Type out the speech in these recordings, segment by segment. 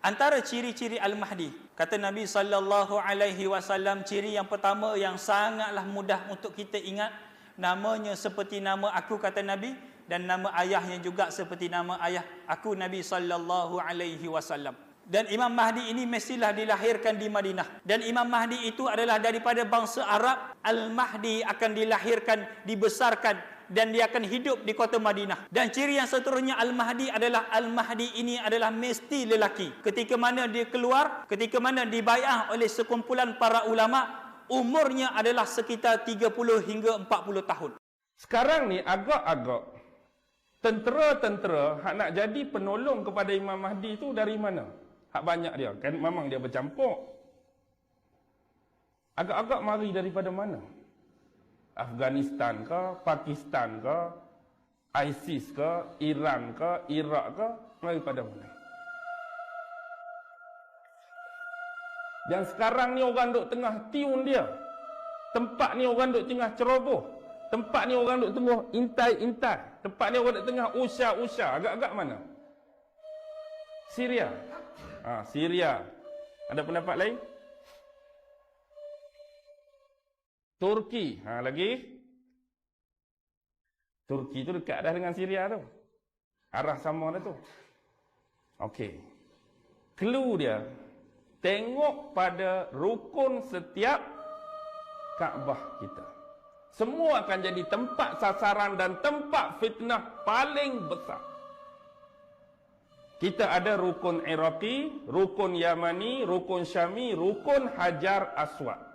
Antara ciri-ciri Al-Mahdi, kata Nabi sallallahu alaihi wasallam, ciri yang pertama yang sangatlah mudah untuk kita ingat, namanya seperti nama aku kata Nabi dan nama ayahnya juga seperti nama ayah aku Nabi sallallahu alaihi wasallam. Dan Imam Mahdi ini mestilah dilahirkan di Madinah. Dan Imam Mahdi itu adalah daripada bangsa Arab. Al-Mahdi akan dilahirkan, dibesarkan dan dia akan hidup di kota Madinah. Dan ciri yang seterusnya Al-Mahdi adalah Al-Mahdi ini adalah mesti lelaki. Ketika mana dia keluar, ketika mana dibayar oleh sekumpulan para ulama, umurnya adalah sekitar 30 hingga 40 tahun. Sekarang ni agak-agak tentera-tentera hak nak jadi penolong kepada Imam Mahdi tu dari mana? Hak banyak dia. Kan memang dia bercampur. Agak-agak mari daripada mana? Afghanistan ke, Pakistan ke, ISIS ke, Iran ke, Iraq ke, mari pada mana? Dan sekarang ni orang duk tengah tiun dia. Tempat ni orang duk tengah ceroboh. Tempat ni orang duk tengah intai-intai. Tempat ni orang duk tengah usah-usah. Agak-agak mana? Syria. Ha, Syria. Ada pendapat lain? Turki. Ha, lagi? Turki tu dekat dah dengan Syria tu. Arah sama dah tu. Okey. Clue dia. Tengok pada rukun setiap Kaabah kita. Semua akan jadi tempat sasaran dan tempat fitnah paling besar. Kita ada rukun Iraqi, rukun Yamani, rukun Syami, rukun Hajar Aswad.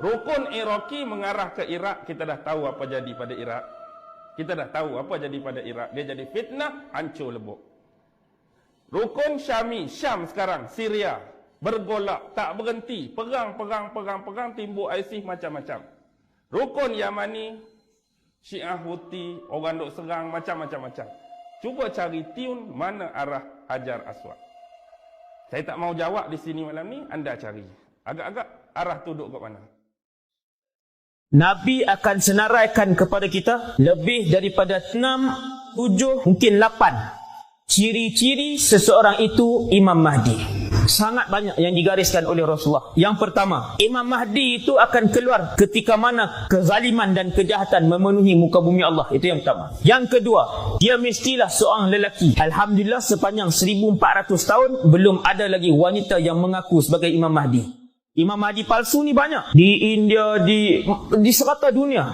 Rukun Iraqi mengarah ke Iraq, kita dah tahu apa jadi pada Iraq. Kita dah tahu apa jadi pada Iraq. Dia jadi fitnah, hancur lebuk. Rukun Syami, Syam sekarang, Syria. Bergolak, tak berhenti. Perang, perang, perang, perang, timbul ISIS macam-macam. Rukun Yamani, Syiah Houthi, orang duk serang macam-macam-macam. Cuba cari tiun mana arah Hajar Aswad. Saya tak mau jawab di sini malam ni, anda cari. Agak-agak arah tu duduk kat mana? Nabi akan senaraikan kepada kita lebih daripada 6, 7, mungkin 8 ciri-ciri seseorang itu Imam Mahdi. Sangat banyak yang digariskan oleh Rasulullah. Yang pertama, Imam Mahdi itu akan keluar ketika mana kezaliman dan kejahatan memenuhi muka bumi Allah. Itu yang pertama. Yang kedua, dia mestilah seorang lelaki. Alhamdulillah sepanjang 1400 tahun belum ada lagi wanita yang mengaku sebagai Imam Mahdi. Imam Mahdi palsu ni banyak. Di India, di di serata dunia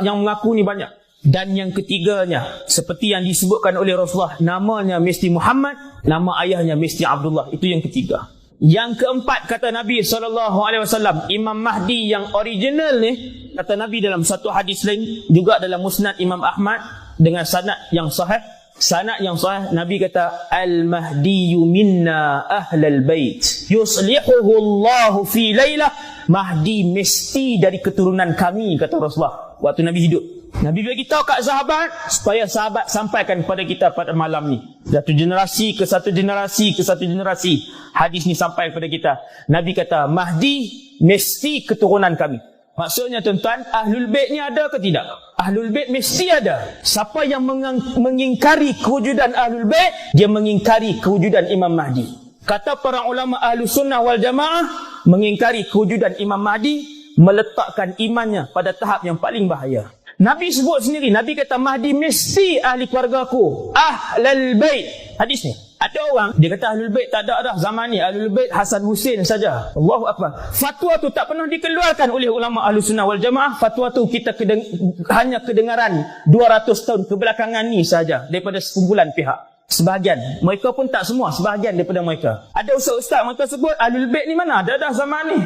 yang mengaku ni banyak. Dan yang ketiganya, seperti yang disebutkan oleh Rasulullah, namanya mesti Muhammad, nama ayahnya mesti Abdullah. Itu yang ketiga. Yang keempat kata Nabi SAW, Imam Mahdi yang original ni, kata Nabi dalam satu hadis lain, juga dalam musnad Imam Ahmad, dengan sanad yang sahih, sanad yang sahih, Nabi kata, Al-Mahdi minna ahlal bait, yuslihuhu Allahu fi laylah, Mahdi mesti dari keturunan kami, kata Rasulullah, waktu Nabi hidup. Nabi beritahu kat sahabat supaya sahabat sampaikan kepada kita pada malam ni. Satu generasi ke satu generasi ke satu generasi. Hadis ni sampai kepada kita. Nabi kata, Mahdi mesti keturunan kami. Maksudnya tuan-tuan, Ahlul Bait ni ada ke tidak? Ahlul Bait mesti ada. Siapa yang mengingkari kewujudan Ahlul Bait, dia mengingkari kewujudan Imam Mahdi. Kata para ulama Ahlu Sunnah wal Jamaah, mengingkari kewujudan Imam Mahdi, meletakkan imannya pada tahap yang paling bahaya. Nabi sebut sendiri, Nabi kata Mahdi mesti ahli keluarga aku. Ahlul bait. Hadis ni. Ada orang, dia kata Ahlul Bait tak ada dah zaman ni. Ahlul Bait Hasan Hussein saja. Allahu Akbar. Fatwa tu tak pernah dikeluarkan oleh ulama Ahlu Sunnah wal Jamaah. Fatwa tu kita kedeng hanya kedengaran 200 tahun kebelakangan ni saja daripada sekumpulan pihak. Sebahagian. Mereka pun tak semua. Sebahagian daripada mereka. Ada ustaz-ustaz mereka sebut Ahlul Bait ni mana? Ada dah zaman ni.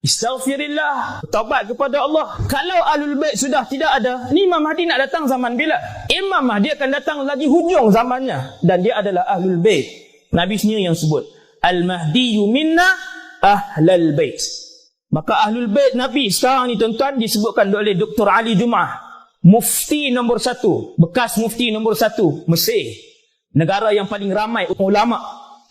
Istaghfirillah. Taubat kepada Allah. Kalau Ahlul Bait sudah tidak ada, ni Imam Mahdi nak datang zaman bila? Imam Mahdi akan datang lagi hujung zamannya. Dan dia adalah Ahlul Bait. Nabi sendiri yang sebut. Al-Mahdi minna Ahlul Bait. Maka Ahlul Bait Nabi sekarang ni tuan-tuan disebutkan oleh Dr. Ali Jum'ah. Mufti nombor satu. Bekas mufti nombor satu. Mesir. Negara yang paling ramai ulama'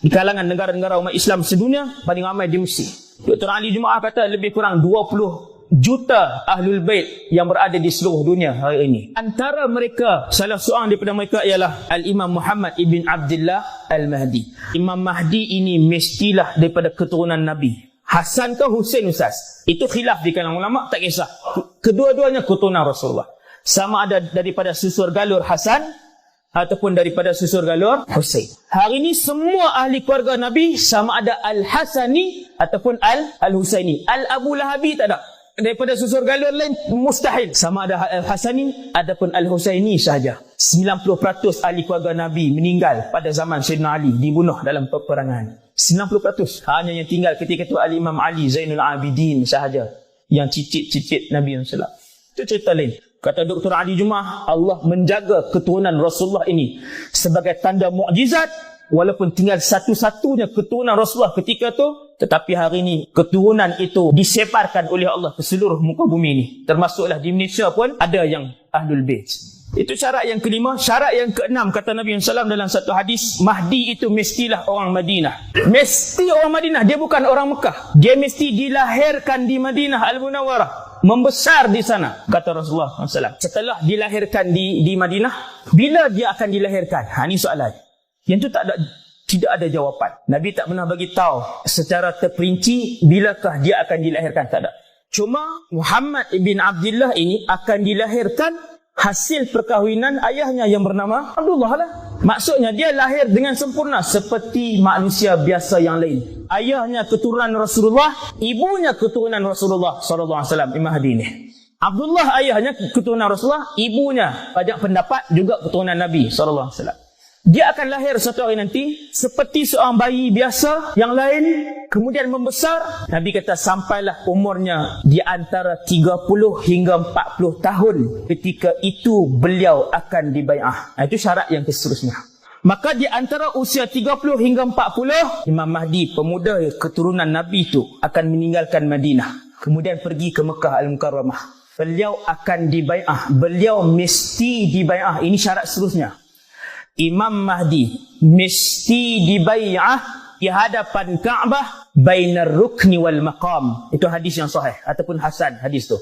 di kalangan negara-negara umat Islam sedunia paling ramai di Mesir. Dr. Ali Jumaah kata lebih kurang 20 juta ahlul bait yang berada di seluruh dunia hari ini. Antara mereka, salah seorang daripada mereka ialah Al-Imam Muhammad ibn Abdullah Al-Mahdi. Imam Mahdi ini mestilah daripada keturunan Nabi. Hasan ke Hussein Ustaz? Itu khilaf di kalangan ulama, tak kisah. Kedua-duanya keturunan Rasulullah. Sama ada daripada susur galur Hasan ataupun daripada susur galur Hussein. Hari ini semua ahli keluarga Nabi sama ada Al-Hasani ataupun Al- Al-Husaini. Al-Abu Lahabi tak ada. Daripada susur galur lain mustahil. Sama ada Al-Hasani ataupun Al-Husaini sahaja. 90% ahli keluarga Nabi meninggal pada zaman Sayyidina Ali dibunuh dalam peperangan. 90% hanya yang tinggal ketika itu Al-Imam Ali Zainul Abidin sahaja yang cicit-cicit Nabi SAW. Itu cerita lain. Kata Dr. Ali Jumah, Allah menjaga keturunan Rasulullah ini sebagai tanda mukjizat walaupun tinggal satu-satunya keturunan Rasulullah ketika itu tetapi hari ini keturunan itu disebarkan oleh Allah ke seluruh muka bumi ini. Termasuklah di Malaysia pun ada yang Ahlul Bait. Itu syarat yang kelima. Syarat yang keenam kata Nabi SAW dalam satu hadis, Mahdi itu mestilah orang Madinah. Mesti orang Madinah. Dia bukan orang Mekah. Dia mesti dilahirkan di Madinah Al-Munawwarah. Membesar di sana, kata Rasulullah SAW. Setelah dilahirkan di di Madinah, bila dia akan dilahirkan? Ha, ini soalan. Yang tu tak ada tidak ada jawapan. Nabi tak pernah bagi tahu secara terperinci bilakah dia akan dilahirkan tak ada. Cuma Muhammad ibn Abdullah ini akan dilahirkan hasil perkahwinan ayahnya yang bernama Abdullah lah. Maksudnya dia lahir dengan sempurna seperti manusia biasa yang lain. Ayahnya keturunan Rasulullah, ibunya keturunan Rasulullah sallallahu alaihi wasallam Imam Hadi ni. Abdullah ayahnya keturunan Rasulullah, ibunya banyak pendapat juga keturunan Nabi sallallahu alaihi wasallam. Dia akan lahir satu hari nanti seperti seorang bayi biasa yang lain kemudian membesar. Nabi kata sampailah umurnya di antara 30 hingga 40 tahun ketika itu beliau akan dibai'ah. Itu syarat yang seterusnya. Maka di antara usia 30 hingga 40 Imam Mahdi pemuda keturunan Nabi itu akan meninggalkan Madinah. Kemudian pergi ke Mekah Al-Mukarramah. Beliau akan dibai'ah. Beliau mesti dibai'ah. Ini syarat seterusnya. Imam Mahdi mesti dibai'ah di hadapan Kaabah bainar rukni wal maqam. Itu hadis yang sahih ataupun hasan hadis tu.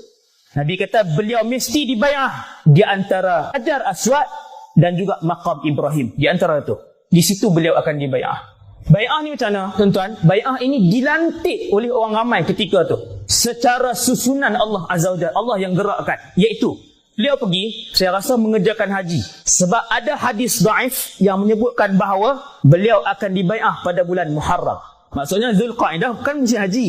Nabi kata beliau mesti dibai'ah di antara Hajar Aswad dan juga maqam Ibrahim. Di antara itu. Di situ beliau akan dibai'ah. Bai'ah ni macam mana tuan-tuan? Bai'ah ini dilantik oleh orang ramai ketika tu. Secara susunan Allah Azza wa Jalla. Allah yang gerakkan. Iaitu Beliau pergi, saya rasa mengerjakan haji. Sebab ada hadis daif yang menyebutkan bahawa beliau akan dibai'ah pada bulan Muharram. Maksudnya Zulqaidah bukan mesti haji.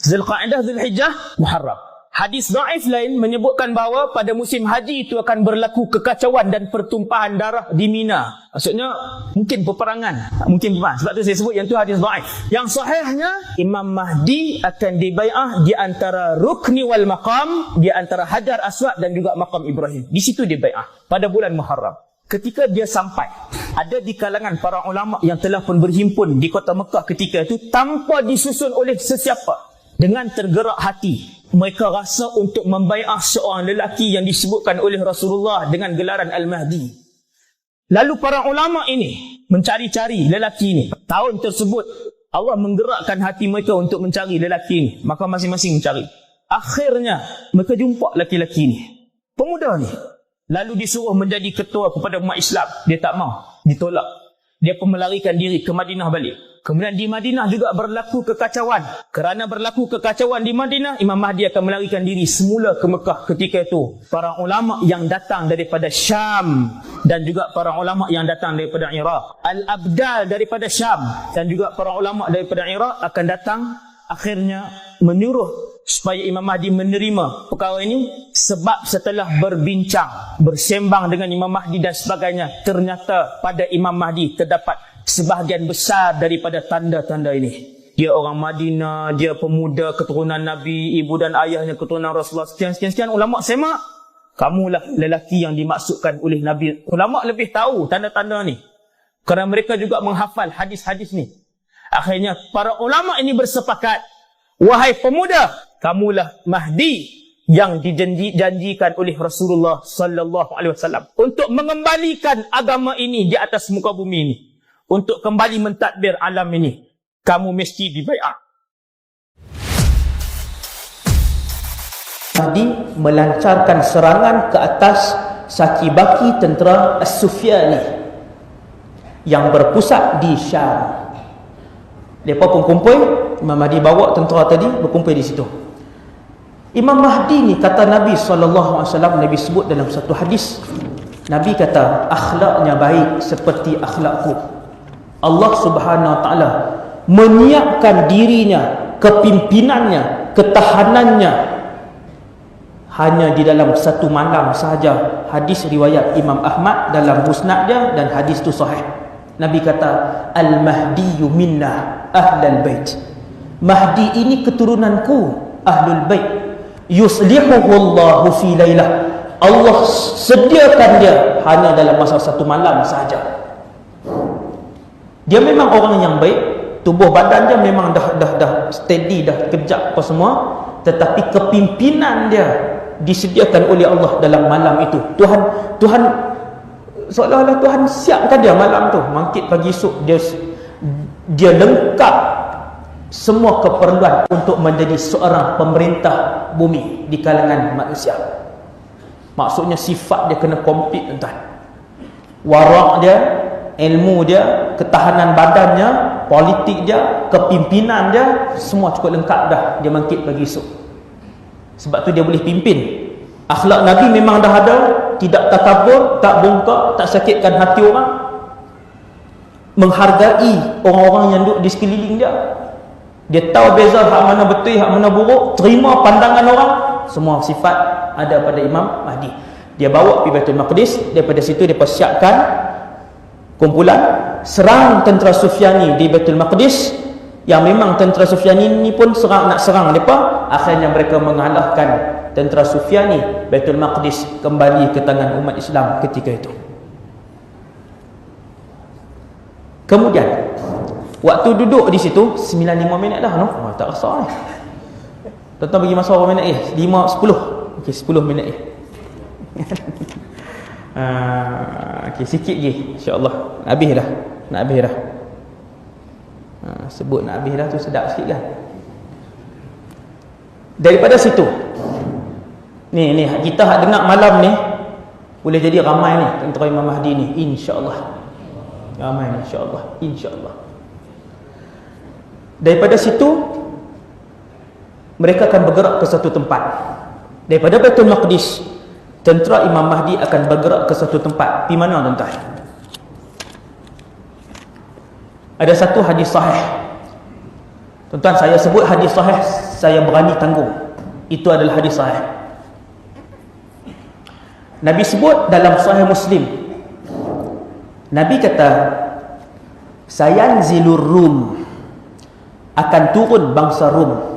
Zulqaidah, Zulhijjah, Muharram. Hadis daif lain menyebutkan bahawa pada musim haji itu akan berlaku kekacauan dan pertumpahan darah di Mina. Maksudnya mungkin peperangan. Mungkin peperangan. Sebab tu saya sebut yang tu hadis daif. Yang sahihnya Imam Mahdi akan dibai'ah di antara rukni wal maqam, di antara Hajar Aswad dan juga maqam Ibrahim. Di situ dia bai'ah pada bulan Muharram. Ketika dia sampai, ada di kalangan para ulama yang telah pun berhimpun di kota Mekah ketika itu tanpa disusun oleh sesiapa dengan tergerak hati mereka rasa untuk membai'ah seorang lelaki yang disebutkan oleh Rasulullah dengan gelaran Al-Mahdi. Lalu para ulama ini mencari-cari lelaki ini. Tahun tersebut Allah menggerakkan hati mereka untuk mencari lelaki ini. Maka masing-masing mencari. Akhirnya mereka jumpa lelaki ini. Pemuda ni. Lalu disuruh menjadi ketua kepada umat Islam. Dia tak mau. Ditolak. Dia pun melarikan diri ke Madinah balik. Kemudian di Madinah juga berlaku kekacauan. Kerana berlaku kekacauan di Madinah, Imam Mahdi akan melarikan diri semula ke Mekah ketika itu. Para ulama yang datang daripada Syam dan juga para ulama yang datang daripada Iraq. Al-Abdal daripada Syam dan juga para ulama daripada Iraq akan datang akhirnya menyuruh supaya Imam Mahdi menerima perkara ini sebab setelah berbincang, bersembang dengan Imam Mahdi dan sebagainya, ternyata pada Imam Mahdi terdapat sebahagian besar daripada tanda-tanda ini. Dia orang Madinah, dia pemuda keturunan Nabi, ibu dan ayahnya keturunan Rasulullah. Sekian-sekian ulama semak. Kamulah lelaki yang dimaksudkan oleh Nabi. Ulama lebih tahu tanda-tanda ni. Kerana mereka juga menghafal hadis-hadis ni. Akhirnya para ulama ini bersepakat. Wahai pemuda, kamulah Mahdi yang dijanjikan oleh Rasulullah sallallahu alaihi wasallam untuk mengembalikan agama ini di atas muka bumi ini untuk kembali mentadbir alam ini kamu mesti dibaiat Mahdi melancarkan serangan ke atas sakibaki tentera As-Sufyani yang berpusat di Syam. Mereka pun kumpul, Imam Mahdi bawa tentera tadi berkumpul di situ. Imam Mahdi ni kata Nabi SAW, Nabi sebut dalam satu hadis, Nabi kata, akhlaknya baik seperti akhlakku. Allah Subhanahu Wa Taala menyiapkan dirinya, kepimpinannya, ketahanannya hanya di dalam satu malam sahaja. Hadis riwayat Imam Ahmad dalam musnad dia dan hadis tu sahih. Nabi kata al-mahdi minna ahlul bait. Mahdi ini keturunanku ahlul bait. Yuslihuhu Allah fi lailah Allah sediakan dia hanya dalam masa satu malam sahaja dia memang orang yang baik tubuh badan dia memang dah dah dah steady dah kejap apa semua tetapi kepimpinan dia disediakan oleh Allah dalam malam itu. Tuhan Tuhan seolah-olah Tuhan siapkan dia malam tu. Mangkit pagi esok dia dia lengkap semua keperluan untuk menjadi seorang pemerintah bumi di kalangan manusia. Maksudnya sifat dia kena komplit tuan. Warak dia, ilmu dia, ketahanan badannya, politik dia, kepimpinan dia, semua cukup lengkap dah dia mangkit pagi esok. Sebab tu dia boleh pimpin. Akhlak Nabi memang dah ada, tidak takabur, tak bongkak, tak sakitkan hati orang. Menghargai orang-orang yang duduk di sekeliling dia. Dia tahu beza hak mana betul, hak mana buruk, terima pandangan orang. Semua sifat ada pada Imam Mahdi. Dia bawa pergi Baitul Maqdis, daripada situ dia persiapkan kumpulan serang tentera Sufyani di Baitul Maqdis. Yang memang tentera Sufyani ni pun serang nak serang mereka. Akhirnya mereka mengalahkan tentera Sufyani Baitul Maqdis kembali ke tangan umat Islam ketika itu. Kemudian waktu duduk di situ 9-5 minit dah no? oh, tak rasa ni tuan-tuan bagi masa berapa minit eh? 5-10 ok 10 minit eh uh, ok sikit je insyaAllah. Habis dah. Nak habis dah. Ha, sebut nak habis dah tu sedap sikit kan? Daripada situ. Ni ni kita hak dengar malam ni boleh jadi ramai ni tentera Imam Mahdi ni. insya-Allah. Ramai insya-Allah. insya-Allah. Daripada situ mereka akan bergerak ke satu tempat. Daripada Baitul Maqdis tentera Imam Mahdi akan bergerak ke satu tempat di mana tuan-tuan ada satu hadis sahih. Tuan-tuan saya sebut hadis sahih, saya berani tanggung. Itu adalah hadis sahih. Nabi sebut dalam sahih Muslim. Nabi kata, "Sayan zilur Rum akan turun bangsa Rum."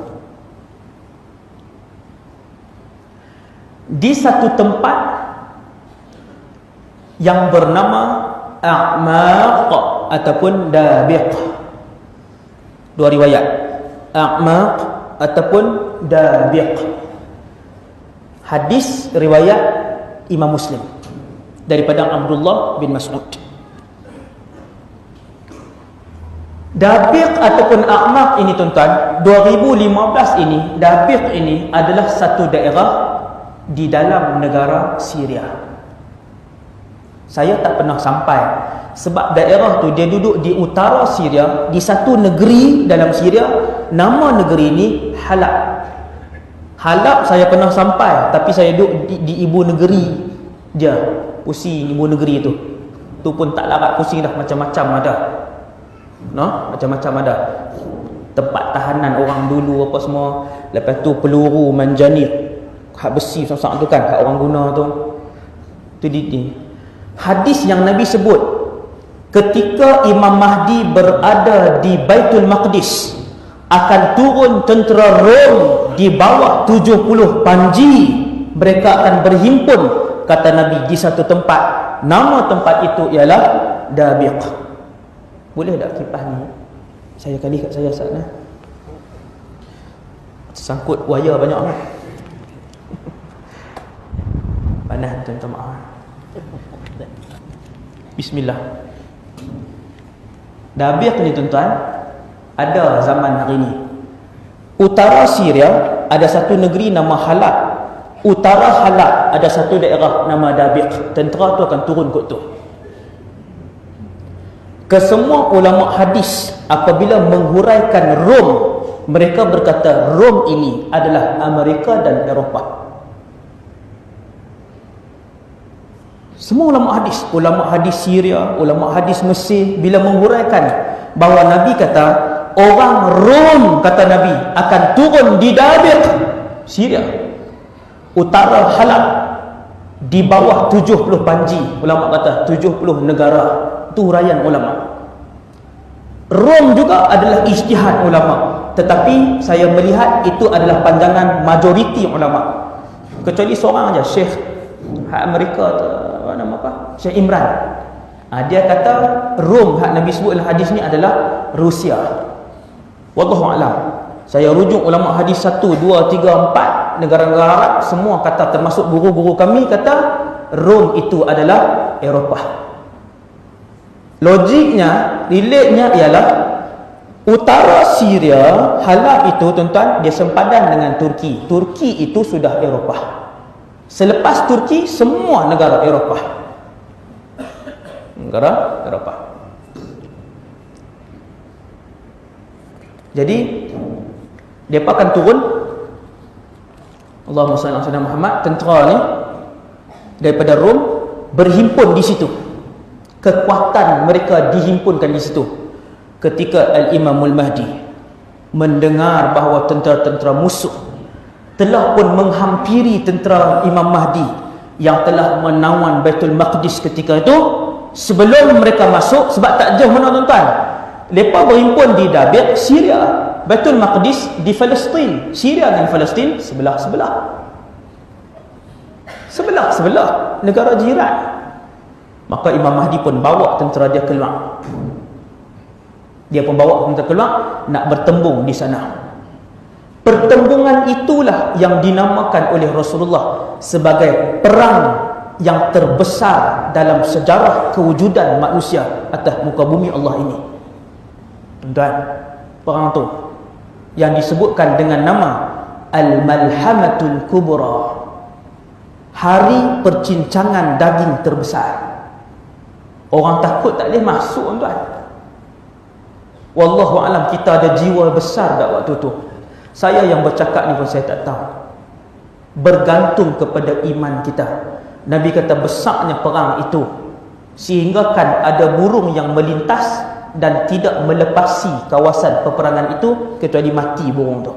Di satu tempat yang bernama a'maq ataupun dabiq dua riwayat. A'maq ataupun dabiq hadis riwayat Imam Muslim daripada Abdullah bin Mas'ud. Dabiq ataupun A'maq ini tuan-tuan 2015 ini Dabiq ini adalah satu daerah di dalam negara Syria. Saya tak pernah sampai. Sebab daerah tu dia duduk di utara Syria di satu negeri dalam Syria nama negeri ini Halab. Halab saya pernah sampai tapi saya duduk di, di ibu negeri dia pusing ibu negeri tu. Tu pun tak larat pusing dah macam-macam ada. No? macam-macam ada. Tempat tahanan orang dulu apa semua. Lepas tu peluru manjanik hak besi sangat tu kan hak orang guna tu. Tu di, di. Hadis yang Nabi sebut ketika Imam Mahdi berada di Baitul Maqdis akan turun tentera Rom di bawah 70 panji mereka akan berhimpun kata Nabi di satu tempat. Nama tempat itu ialah Dabiq. Boleh tak kipas ni? Saya kali kat saya sana sangkut wayar banyak kan panas tuan-tuan maaf Bismillah. Dabiq ni tuan-tuan ada zaman hari ni. Utara Syria ada satu negeri nama Halab. utara Halab ada satu daerah nama Dabiq tentera tu akan turun kot tu kesemua ulama hadis apabila menghuraikan Rom mereka berkata Rom ini adalah Amerika dan Eropah semua ulama hadis. Ulama hadis Syria ulama hadis Mesir bila menghuraikan bahawa Nabi kata orang Rom kata Nabi akan turun di Dabiq Syria. Utara Halab di bawah 70 panji ulama kata 70 negara itu huraian ulama. Rom juga adalah ijtihad ulama. Tetapi saya melihat itu adalah pandangan majoriti ulama. Kecuali seorang aja Syekh Amerika tu apa nama apa? Syekh Imran. Ha, dia kata Rom hak Nabi sebut dalam hadis ni adalah Rusia. Wallahu alam. Saya rujuk ulama hadis 1 2 3 4 negara-negara Arab semua kata termasuk guru-guru kami kata Rom itu adalah Eropah. Logiknya, relate-nya ialah utara Syria, Halab itu tuan-tuan dia sempadan dengan Turki. Turki itu sudah Eropah. Selepas Turki, semua negara Eropah. Negara Eropah. Jadi, dia akan turun Allahumma salli ala Muhammad tentera ni daripada Rom berhimpun di situ kekuatan mereka dihimpunkan di situ ketika Al-Imamul Mahdi mendengar bahawa tentera-tentera musuh telah pun menghampiri tentera Imam Mahdi yang telah menawan Baitul Maqdis ketika itu sebelum mereka masuk. Sebab tak jauh mana tuan-tuan. Mereka berhimpun di Dabiq, Syria. Baitul Maqdis di Palestin. Syria dan Palestin sebelah-sebelah. Sebelah-sebelah negara jiran. Maka Imam Mahdi pun bawa tentera dia keluar. Dia pun bawa tentera keluar nak bertembung di sana. Pertembungan itulah yang dinamakan oleh Rasulullah sebagai perang yang terbesar dalam sejarah kewujudan manusia atas muka bumi Allah ini. Dan perang tu yang disebutkan dengan nama Al-Malhamatul Kubra. Hari percincangan daging terbesar. Orang takut tak boleh masuk tuan. Wallahu alam kita ada jiwa besar tak waktu tu. Saya yang bercakap ni pun saya tak tahu. Bergantung kepada iman kita. Nabi kata besarnya perang itu sehingga kan ada burung yang melintas dan tidak melepasi kawasan peperangan itu kecuali mati burung tu.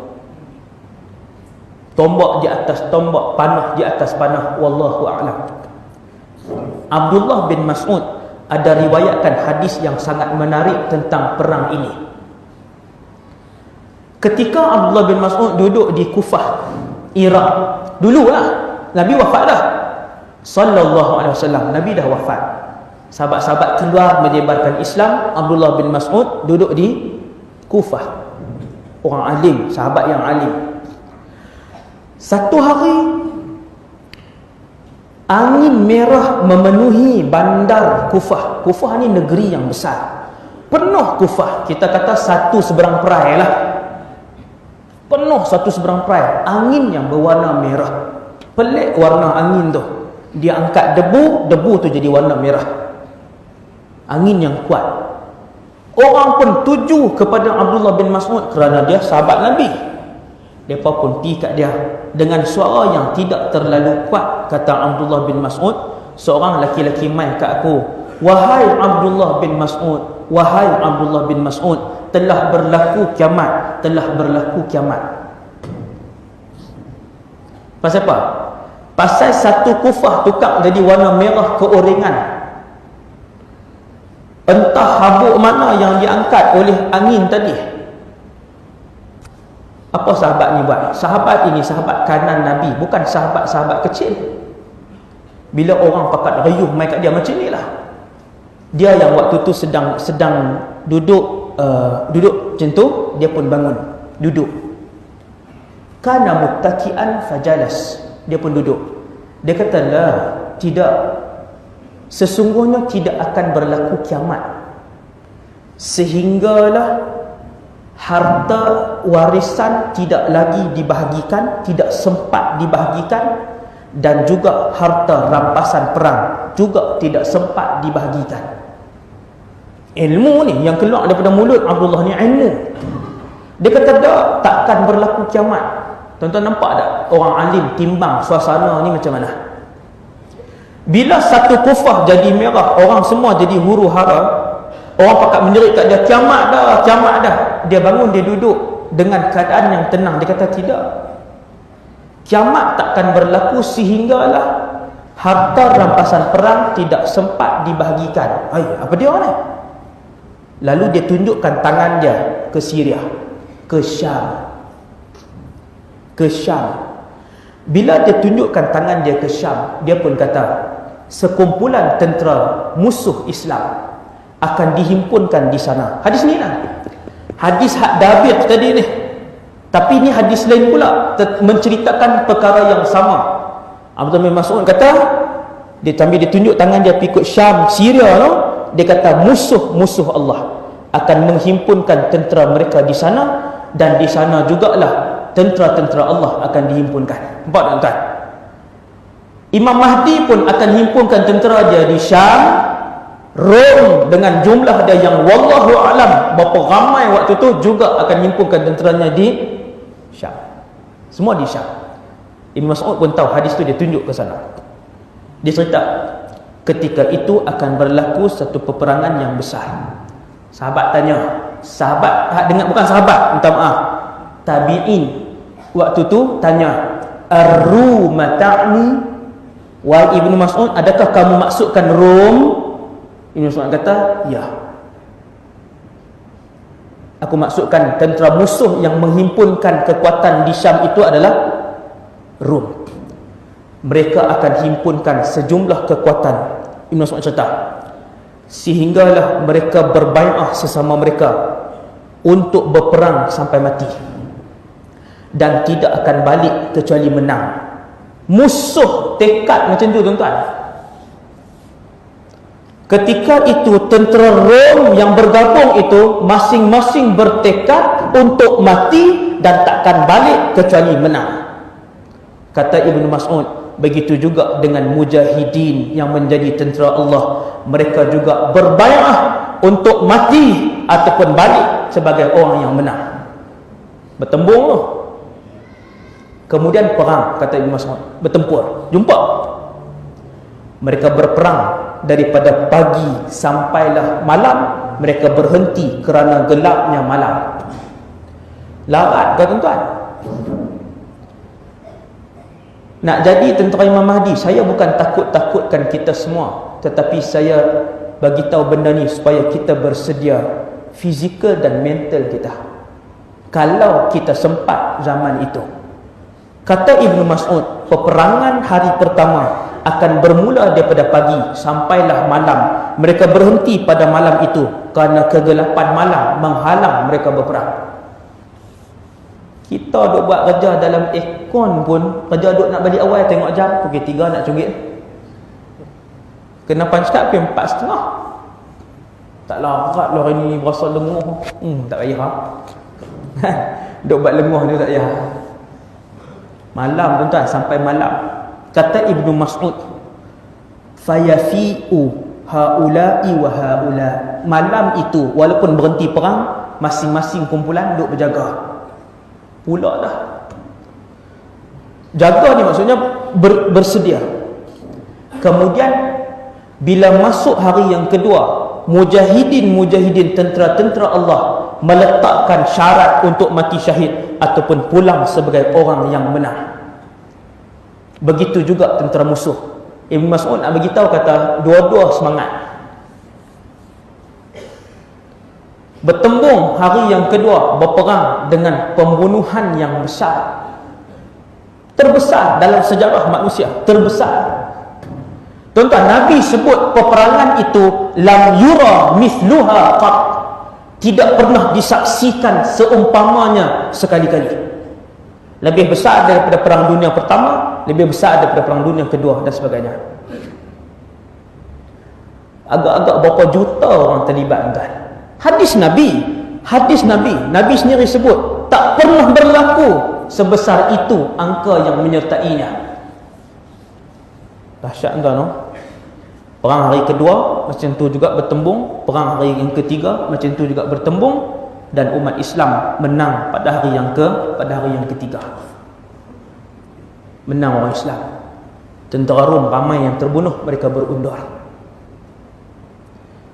Tombak di atas tombak, panah di atas panah. Wallahu a'lam. Abdullah bin Mas'ud ada riwayatkan hadis yang sangat menarik tentang perang ini. Ketika Abdullah bin Mas'ud duduk di Kufah, Iraq, dululah Nabi wafat dah. Sallallahu alaihi wasallam, Nabi dah wafat. Sahabat-sahabat keluar menyebarkan Islam, Abdullah bin Mas'ud duduk di Kufah. Orang alim, sahabat yang alim. Satu hari Angin merah memenuhi bandar Kufah. Kufah ni negeri yang besar. Penuh Kufah. Kita kata satu seberang perai lah. Penuh satu seberang perai. Angin yang berwarna merah. Pelik warna angin tu. Dia angkat debu, debu tu jadi warna merah. Angin yang kuat. Orang pun tuju kepada Abdullah bin Mas'ud kerana dia sahabat Nabi. Mereka pun pergi kat dia dengan suara yang tidak terlalu kuat kata Abdullah bin Mas'ud seorang laki-laki mai kat aku wahai Abdullah bin Mas'ud wahai Abdullah bin Mas'ud telah berlaku kiamat telah berlaku kiamat pasal apa? pasal satu kufah tukar jadi warna merah keorengan entah habuk mana yang diangkat oleh angin tadi apa sahabat ni buat? Sahabat ini sahabat kanan Nabi, bukan sahabat-sahabat kecil. Bila orang pakat rayuh mai kat dia macam inilah. Dia yang waktu tu sedang sedang duduk uh, duduk macam tu, dia pun bangun, duduk. Kana muttaqian fajalas. Dia pun duduk. Dia kata, "La, tidak. Sesungguhnya tidak akan berlaku kiamat. Sehinggalah harta warisan tidak lagi dibahagikan, tidak sempat dibahagikan dan juga harta rampasan perang juga tidak sempat dibahagikan ilmu ni yang keluar daripada mulut Abdullah ni ilmu. Dia kata tak takkan berlaku kiamat. Tuan-tuan nampak tak orang alim timbang suasana ni macam mana? Bila satu kufah jadi merah orang semua jadi huru hara orang pakat menjerit kat dia kiamat dah kiamat dah. Dia bangun dia duduk dengan keadaan yang tenang. Dia kata tidak. Kiamat takkan berlaku sehinggalah harta rampasan perang tidak sempat dibahagikan. Ay, apa dia ni lalu dia tunjukkan tangan dia ke Syria ke Syam. Ke Syam. Bila dia tunjukkan tangan dia ke Syam dia pun kata sekumpulan tentera musuh Islam akan dihimpunkan di sana. Hadis ni lah. Hadis hak David tadi ni. Tapi ini hadis lain pula menceritakan perkara yang sama. Abdul Mas'ud kata dia sambil dia tunjuk tangan dia pergi Syam, Syria no? Dia kata musuh-musuh Allah akan menghimpunkan tentera mereka di sana dan di sana jugalah tentera-tentera Allah akan dihimpunkan. Nampak tak tuan? Imam Mahdi pun akan himpunkan tentera dia di Syam, Rom dengan jumlah dia yang wallahu alam berapa ramai waktu tu juga akan himpunkan tenteranya di Syam. Semua di Syam. Ibn Mas'ud pun tahu hadis tu dia tunjuk ke sana. Dia cerita ketika itu akan berlaku satu peperangan yang besar. Sahabat tanya, sahabat ha, dengan bukan sahabat, minta maaf. Tabi'in waktu tu tanya, "Ar-Rum ta'ni?" Wahai Ibnu Mas'ud, adakah kamu maksudkan Rom? Ibnu Mas'ud kata, "Ya." Aku maksudkan tentera musuh yang menghimpunkan kekuatan di Syam itu adalah Rum. Mereka akan himpunkan sejumlah kekuatan. Ibn Mas'ud cerita. Sehinggalah mereka berbai'ah sesama mereka untuk berperang sampai mati. Dan tidak akan balik kecuali menang. Musuh tekad macam tu tuan-tuan. Ketika itu tentera Rom yang bergabung itu masing-masing bertekad untuk mati dan takkan balik kecuali menang. Kata Ibnu Mas'ud, begitu juga dengan mujahidin yang menjadi tentera Allah. Mereka juga berbayar untuk mati ataupun balik sebagai orang yang menang. Bertembung tu. Kemudian perang, kata Ibnu Mas'ud. Bertempur. Jumpa. Mereka berperang daripada pagi sampailah malam mereka berhenti kerana gelapnya malam larat ke tuan-tuan nak jadi tentera Imam Mahdi saya bukan takut-takutkan kita semua. Tetapi saya bagi tahu benda ni supaya kita bersedia fizikal dan mental kita. Kalau kita sempat zaman itu. Kata Ibnu Mas'ud peperangan hari pertama akan bermula daripada pagi sampailah malam. Mereka berhenti pada malam itu kerana kegelapan malam menghalang mereka berperang kita duk buat kerja dalam ekon pun kerja duk nak balik awal tengok jam pukul 3 nak cungit. Kena panckat pukul 4 setengah. Tak larat lah hari ni berasa lenguh. Hmm, tak payah. Duk buat lenguh tu tak payah. Malam tuan-tuan sampai malam. Kata Ibnu Mas'ud fayafi'u haula'i wa haula. Malam itu walaupun berhenti perang masing-masing kumpulan duduk berjaga pula dah jaga ni maksudnya ber, bersedia kemudian bila masuk hari yang kedua mujahidin-mujahidin tentera-tentera Allah meletakkan syarat untuk mati syahid ataupun pulang sebagai orang yang menang Begitu juga tentera musuh. Ibn Mas'ud nak beritahu kata dua-dua semangat. Bertembung hari yang kedua berperang dengan pembunuhan yang besar. Terbesar dalam sejarah manusia, terbesar. Tuan-tuan, Nabi sebut peperangan itu lam yura mithluha qat. Tidak pernah disaksikan seumpamanya sekali-kali lebih besar daripada perang dunia pertama lebih besar daripada perang dunia kedua dan sebagainya agak-agak berapa juta orang terlibat tuan hadis nabi hadis nabi nabi sendiri sebut tak pernah berlaku sebesar itu angka yang menyertainya Dahsyat tuan no? Perang hari kedua macam tu juga bertembung, perang hari yang ketiga macam tu juga bertembung dan umat Islam menang pada hari yang ke pada hari yang ketiga. Menang orang Islam. Tentera Rom ramai yang terbunuh, mereka berundur.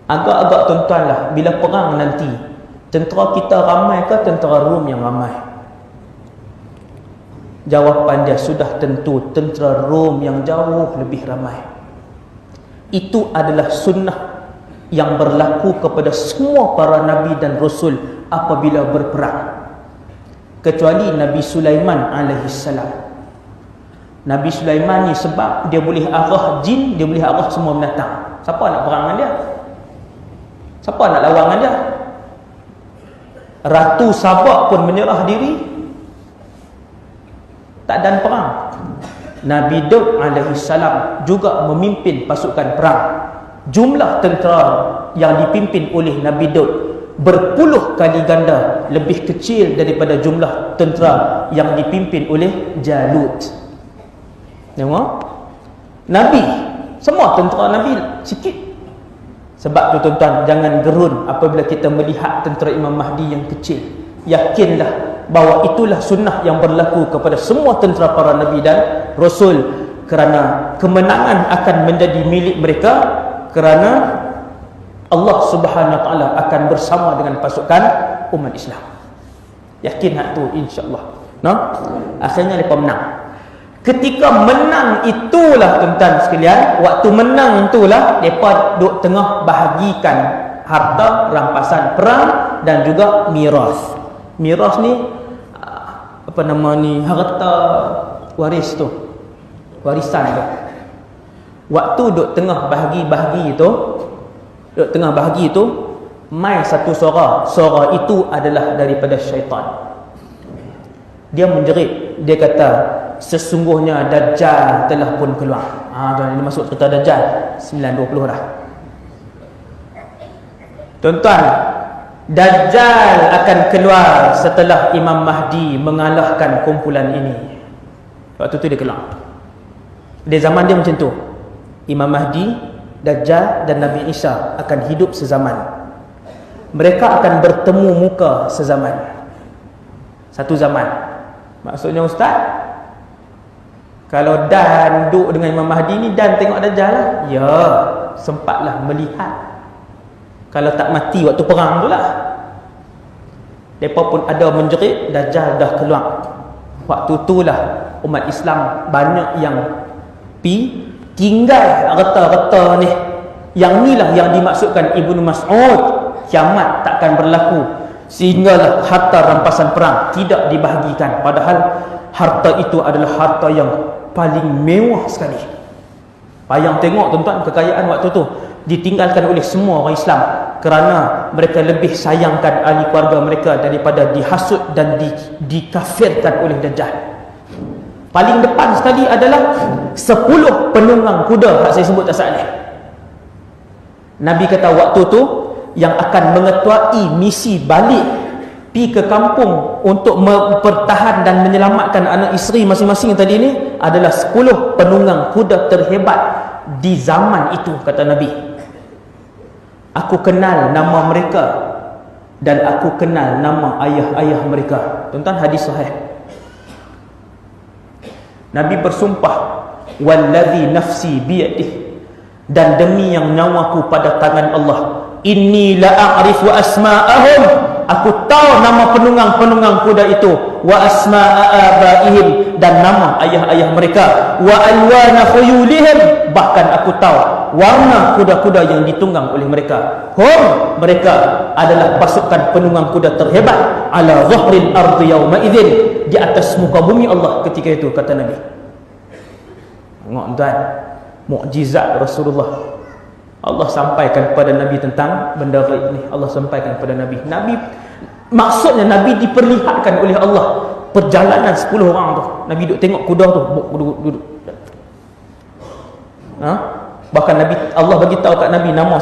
Agak-agak tuan-tuan lah bila perang nanti, tentera kita ramai ke tentera Rom yang ramai? Jawapan dia sudah tentu tentera Rom yang jauh lebih ramai. Itu adalah sunnah yang berlaku kepada semua para nabi dan rasul apabila berperang. Kecuali Nabi Sulaiman salam Nabi Sulaiman ni sebab dia boleh arah jin dia boleh arah semua binatang. Siapa nak perang dengan dia siapa nak lawan dengan dia Ratu Sabak pun menyerah diri tak dan perang Nabi Daud alaihi salam juga memimpin pasukan perang. Jumlah tentera yang dipimpin oleh Nabi Daud berpuluh kali ganda lebih kecil daripada jumlah tentera yang dipimpin oleh Jalut. Tengok. Nabi, semua tentera Nabi sikit. Sebab tu tuan-tuan jangan gerun apabila kita melihat tentera Imam Mahdi yang kecil. Yakinlah bahawa itulah sunnah yang berlaku kepada semua tentera para nabi dan rasul kerana kemenangan akan menjadi milik mereka kerana Allah Subhanahu taala akan bersama dengan pasukan umat Islam. Yakin hak tu insya-Allah. No? Akhirnya mereka menang. Ketika menang itulah tuan-tuan sekalian, waktu menang itulah depa duk tengah bahagikan harta rampasan perang dan juga miras. Miras ni apa nama ni harta waris tu warisan tu. Waktu duk tengah bahagi-bahagi tu duk tengah bahagi tu mai satu suara. Suara itu adalah daripada syaitan. Dia menjerit dia kata sesungguhnya dajjal telah pun keluar ha tuan ini masuk cerita dajjal 920 dah tuan-tuan Dajjal akan keluar setelah Imam Mahdi mengalahkan kumpulan ini. Waktu tu dia keluar. Di zaman dia macam tu. Imam Mahdi, Dajjal dan Nabi Isa akan hidup sezaman. Mereka akan bertemu muka sezaman. Satu zaman. Maksudnya ustaz, kalau Dan duduk dengan Imam Mahdi ni Dan tengok Dajjal lah. Ya, sempatlah melihat. Kalau tak mati waktu perang tu lah. Mereka pun ada menjerit Dajjal dah keluar. Waktu tu lah umat Islam banyak yang pi tinggal reta-reta ni. Yang ni lah yang dimaksudkan Ibnu Mas'ud. Kiamat takkan berlaku sehinggalah harta rampasan perang tidak dibahagikan padahal harta itu adalah harta yang paling mewah sekali Bayang tengok tuan-tuan kekayaan waktu tu ditinggalkan oleh semua orang Islam kerana mereka lebih sayangkan ahli keluarga mereka daripada dihasut dan di, dikafirkan oleh Dajjal. Paling depan sekali adalah 10 penunggang kuda yang saya sebut tak ni. Nabi kata waktu tu yang akan mengetuai misi balik pi ke kampung untuk mempertahan dan menyelamatkan anak isteri masing-masing tadi ini adalah 10 penunggang kuda terhebat di zaman itu kata Nabi. Aku kenal nama mereka dan aku kenal nama ayah-ayah mereka. Tuan-tuan hadis sahih. Nabi bersumpah wallazi nafsi biyadih dan demi yang nyawaku pada tangan Allah inni la a'rifu asma'ahum. Aku tahu nama penunggang-penunggang kuda itu. Wa asma'a abaihim dan nama ayah-ayah mereka. Wa alwana khuyulihim. Bahkan aku tahu warna kuda-kuda yang ditunggang oleh mereka. Hum mereka adalah pasukan penunggang kuda terhebat. Ala zahril ardi yawma idzin. Di atas muka bumi Allah ketika itu kata Nabi. Tengok tuan. Mukjizat Rasulullah Allah sampaikan kepada Nabi tentang benda gaib ni. Allah sampaikan kepada Nabi. Nabi maksudnya Nabi diperlihatkan oleh Allah perjalanan 10 orang tu. Nabi duduk tengok kuda tu, duduk duduk. Ha? Bahkan Nabi Allah bagi tahu kat Nabi nama